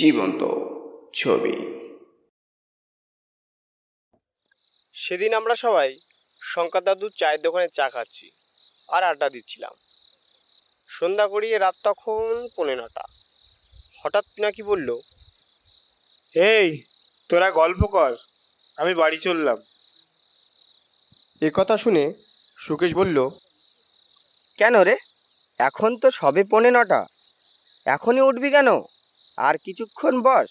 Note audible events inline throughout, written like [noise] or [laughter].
জীবন্ত ছবি। সেদিন আমরা সবাই শঙ্কর দাদুর চায়ের দোকানে চা খাচ্ছি আর আড্ডা দিচ্ছিলাম। সন্ধ্যা গড়িয়ে রাত তখন পৌনে নটা। হঠাৎ পিনাকি বলল এই তোরা গল্প কর আমি বাড়ি চললাম। এ কথা শুনে সুকেশ বলল কেন রে? এখন তো সবে পৌনে নটা। এখনই উঠবি কেন? আর কিছুক্ষণ বস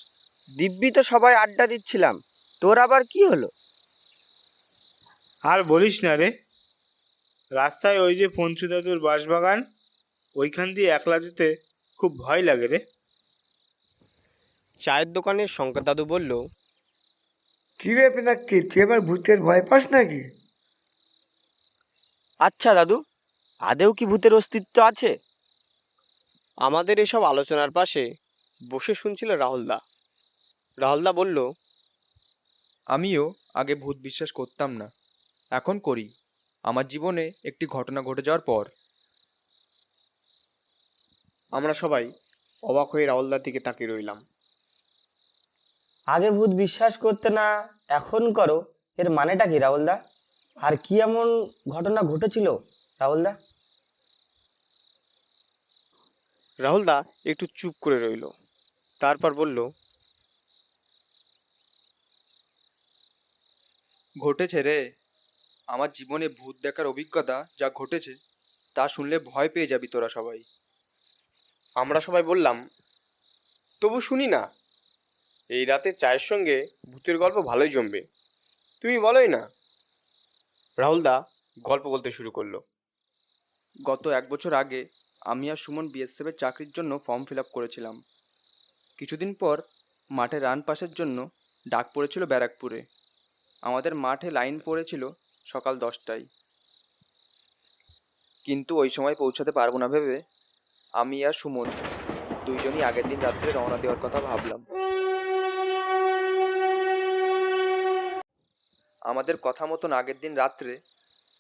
দিব্যি তো সবাই আড্ডা দিচ্ছিলাম। তোর আবার কি হলো? আর বলিস না রে। রাস্তায় ওই যে পঞ্চু দাদুর বাঁশবাগান ওইখান দিয়ে একলা যেতে খুব ভয় লাগে রে। চায়ের দোকানে শঙ্কর দাদু বলল কি রে পিনাক্কি তুই এবার ভূতের ভয় পাস নাকি? আচ্ছা দাদু আদেও কি ভূতের অস্তিত্ব আছে? আমাদের এসব আলোচনার পাশে বসে শুনছিল রাহুলদা। রাহুলদা বলল আমিও আগে ভূত বিশ্বাস করতাম না এখন করি। আমার জীবনে একটি ঘটনা ঘটে যাওয়ার পর। আমরা সবাই অবাক হয়ে রাহুলদার দিকে তাকিয়ে রইলাম। আগে ভূত বিশ্বাস করতে না এখন করো। এর মানেটা কি রাহুলদা? আর কি এমন ঘটনা ঘটেছিল রাহুলদা? রাহুলদা একটু চুপ করে রইল। তারপর বলল, ঘটেছে রে। আমার জীবনে ভূত দেখার অভিজ্ঞতা যা ঘটেছে, তা শুনলে ভয় পেয়ে যাবি তোরা সবাই। আমরা সবাই বললাম, তবু শুনি না। এই রাতে চায়ের সঙ্গে ভূতের গল্প ভালোই জমবে। তুমি বলোই না? রাহুলদা গল্প বলতে শুরু করল, গত এক বছর আগে আমি আর সুমন বিএসএফের চাকরির জন্য ফর্ম ফিল আপ করেছিলাম। কিছুদিন পর মাঠে রান পাসের জন্য ডাক পড়েছিল ব্যারাকপুরে। আমাদের মাঠে লাইন পড়েছিল সকাল দশটায়। কিন্তু ওই সময় পৌঁছাতে পারব না ভেবে আমি আর সুমন দুইজনই আগের দিন রাত্রে রওনা দেওয়ার কথা ভাবলাম। আমাদের কথা মতন আগের দিন রাত্রে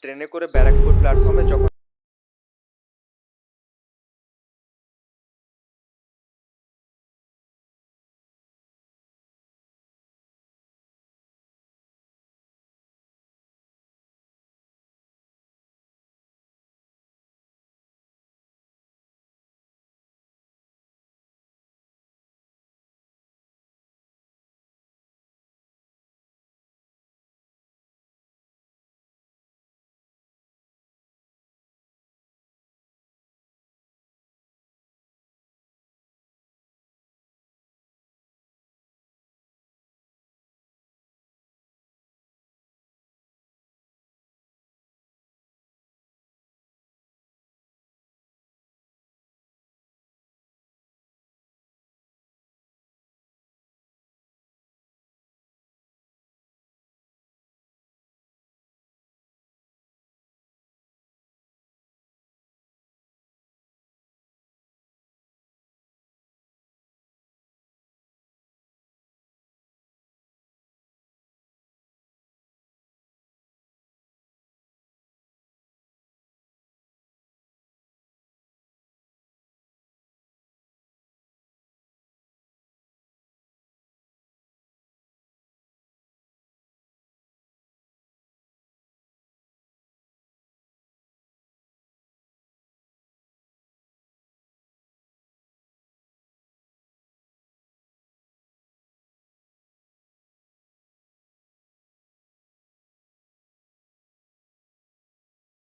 ট্রেনে করে ব্যারাকপুর প্ল্যাটফর্মে যখন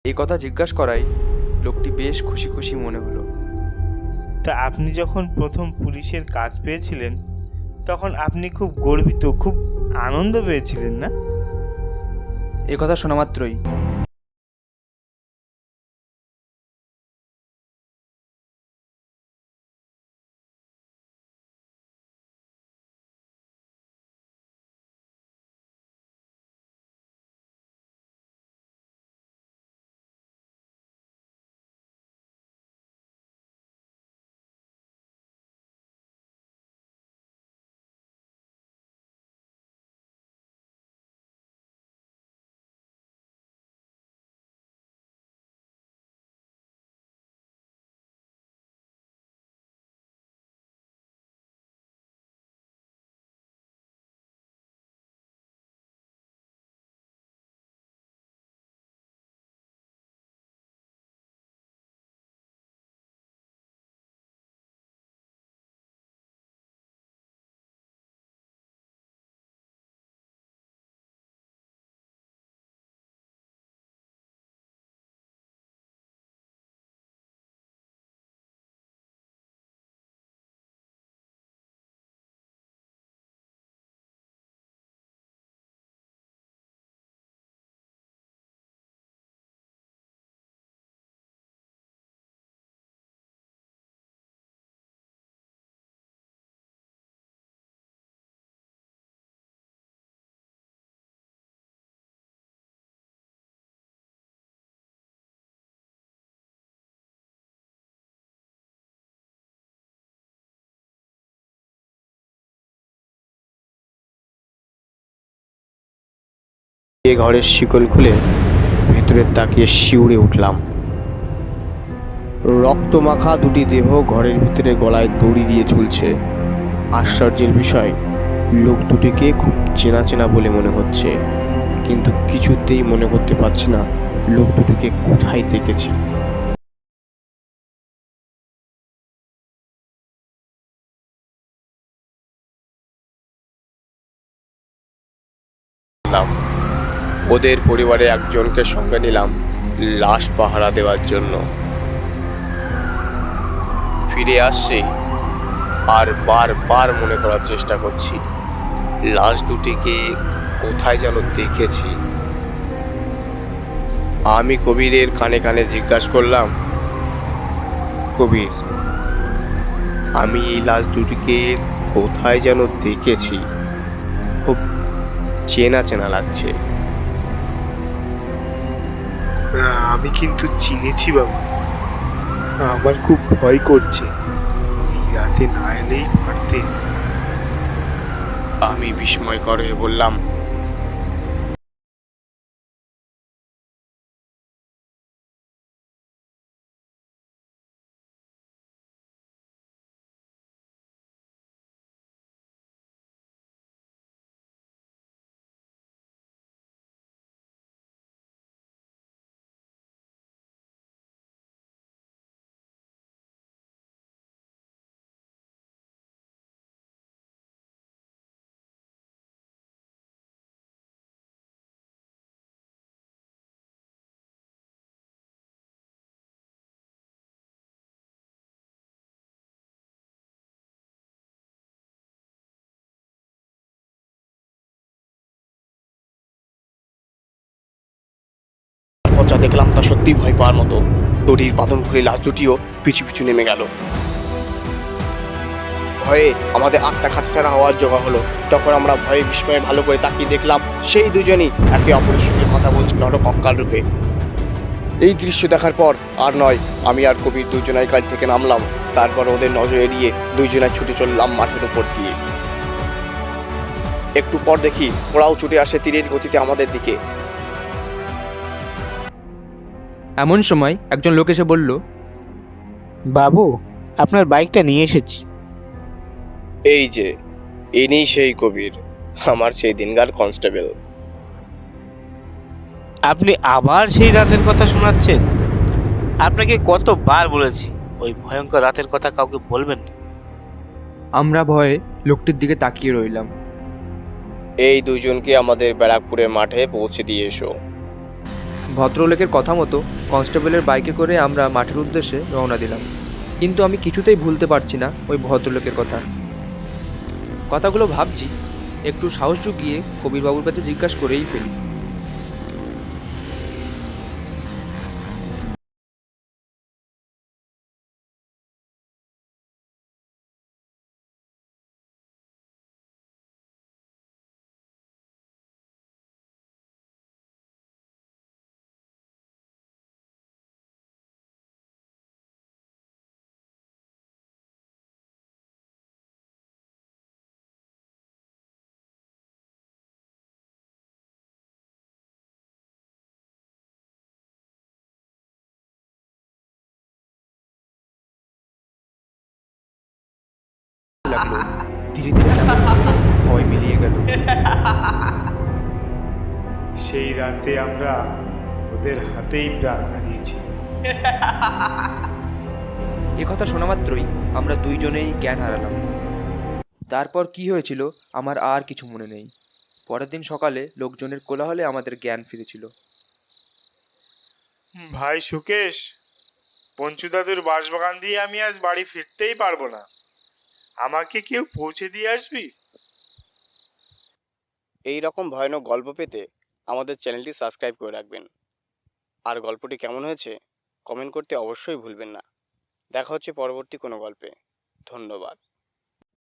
এই কথা জিজ্ঞাসা করাই লোকটি বেশ খুশি খুশি মনে হলো। তা আপনি যখন প্রথম পুলিশের কাজ পেয়েছিলেন তখন আপনি খুব গর্বিত খুব আনন্দ পেয়েছিলেন না? এ কথা শোনা মাত্রই এ ঘরের শিকল খুলে ভেতরে তাকিয়ে শিউড়ে উঠলাম। রক্তমাখা দুটি দেহ ঘরের ভিতরে গলায় দড়ি দিয়ে ঝুলছে। আশ্চর্যের বিষয়, লোক দুটিকে খুব চেনা চেনা বলে মনে হচ্ছে, কিন্তু কিছুতেই মনে করতে পারছি না লোক দুটিকে কোথায় দেখেছি। ওদের পরিবারে একজনকে সঙ্গে নিলাম, লাশ পাহারা দেওয়ার জন্য। ফিরে আসছি আর বারবার মনে করার চেষ্টা করছি, লাশ দুটিকে কোথায় যেন দেখেছি। আমি কবিরের কানে কানে জিজ্ঞাসা করলাম, কবির, আমি এই লাশ দুটিকে কোথায় যেন দেখেছি? খুব চেনা চেনা লাগছে। আমি কিন্তু চিনেছি বাবু। আমার খুব ভয় করছে। এই রাতে না এলেই পারতেন আমি বিস্ময় করে বললাম যা দেখলাম তা সত্যি ভয় পাওয়ার মতো। দড়ির বাঁধন ঘুরে লাশ দুটিও পিছু পিছু নেমে গেল। ভয়ে আমাদের আত্মা খাঁচা হওয়ার জোগাড় হলো। তখন আমরা ভয়ে বিস্ময়ে ভালো করে তাকিয়ে দেখলাম, সেই দুজনই একে অপরের সঙ্গে কথা বলছে নরকঙ্কাল রূপে। এই দৃশ্য দেখার পর আর নয়, আমি আর কবির দুজনাই গাড়ি থেকে নামলাম। তারপর ওদের নজর এড়িয়ে দুইজনায় ছুটে চললাম মাঠের উপর দিয়ে। একটু পর দেখি ওরাও ছুটে আসে তীরের গতিতে আমাদের দিকে। এমন সময় একজন লোক এসে বলল বাবু আপনার বাইকটা নিয়ে এসেছি। এই যে ইনি সেই কবির আমার সেই দিনকার কনস্টেবল। আপনি আবার সেই রাতের কথা শোনাচ্ছেন? আপনাকে কতবার বলেছি ওই ভয়ঙ্কর রাতের কথা কাউকে বলবেন না। আমরা ভয়ে লোকটির দিকে তাকিয়ে রইলাম। এই দুজনকে আমাদের ব্যারাকপুরের মাঠে পৌঁছে দিয়ে এসো। ভদ্রলোকের কথা মতো কনস্টেবলের বাইকে করে আমরা মাঠের উদ্দেশ্যে রওনা দিলাম। কিন্তু আমি কিছুতেই ভুলতে পারছি না ওই ভদ্রলোকের কথা। কথাগুলো ভাবছি, একটু সাহস জুগিয়ে কবিরবাবুর কাছে জিজ্ঞাসা করেই ফেলি। লাগল। [laughs] ধীরে ধীরে ভয় মিলিয়ে গেল। সেই রাতে আমরা ওদের হাতেই প্রাণ হারিয়েছি। এ কথা শোনা মাত্রই আমরা দুইজনেই জ্ঞান হারালাম। তারপর কি হয়েছিল আমার আর কিছু মনে নেই। পরের দিন সকালে লোকজনের কোলাহলে আমাদের জ্ঞান ফিরেছিল। ভাই সুকেশ পঞ্চু দাদুর বাঁশবাগান দিয়ে আমি আজ বাড়ি ফিরতেই পারব না। আমাকে কেউ পৌঁছে দিয়ে আসবি? এই রকম ভয়ানক গল্প পেতে আমাদের চ্যানেলটি সাবস্ক্রাইব করে রাখবেন। আর গল্পটি কেমন হয়েছে কমেন্ট করতে অবশ্যই ভুলবেন না। দেখা হচ্ছে পরবর্তী কোনো গল্পে। ধন্যবাদ।